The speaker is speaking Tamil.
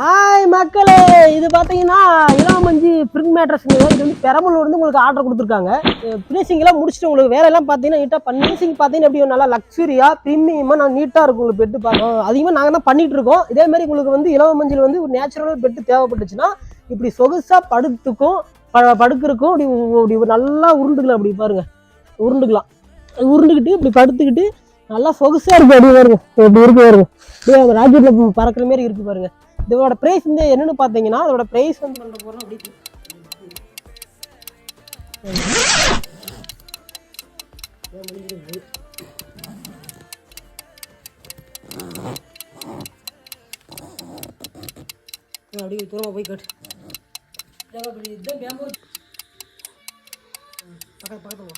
ஹாய் மக்களே. இது பார்த்தீங்கன்னா இளமஞ்சி பிரிண்ட் மேட்ரஸ்ங்க இது வந்து பெரம்பலூர்லேருந்து உங்களுக்கு ஆர்டர் கொடுத்துருக்காங்க. ஃபினிஷிங்லாம் முடிச்சுட்டு உங்களுக்கு வேற எல்லாம் பார்த்தீங்கன்னா நீட்டாக பண்ணி ஃபினிஷிங் பார்த்தீங்கன்னா எப்படி நல்லா லக்ஸுரியாக ப்ரீமியமாக நான் நீட்டாக இருக்கும் உங்களுக்கு பெட்டு பார்க்கணும் அதிகமாக நாங்கள் தான் பண்ணிகிட்டு இருக்கோம். இதேமாதிரி உங்களுக்கு வந்து இளவமஞ்சில் வந்து ஒரு நேச்சுரல் பெட்டு தேவைப்பட்டுச்சுன்னா இப்படி சொகுசாக படுத்துக்கும் ப படுக்கிறக்கும் இப்படி இப்படி நல்லா உருண்டுக்கலாம் அப்படி பாருங்க. உருண்டுக்கலாம். உருண்டுக்கிட்டு இப்படி படுத்துக்கிட்டு நல்லா சொகுசாக இருக்கும். அப்படி பாருங்க. இப்படி இருக்கு பாருங்க. அப்படியே ராக்கெட்டில் பறக்கிற மாதிரி இருக்கு பாருங்கள் இதோட ப்ரைஸ் வந்து என்னன்னு பார்த்தீங்கன்னா அதோட ப்ரைஸ் வந்து பண்ண போகிறோம் அப்படி அப்படியே தூரமாக போய் கட்டு. இதுதான் பேம்பூர் பக்கத்து போ.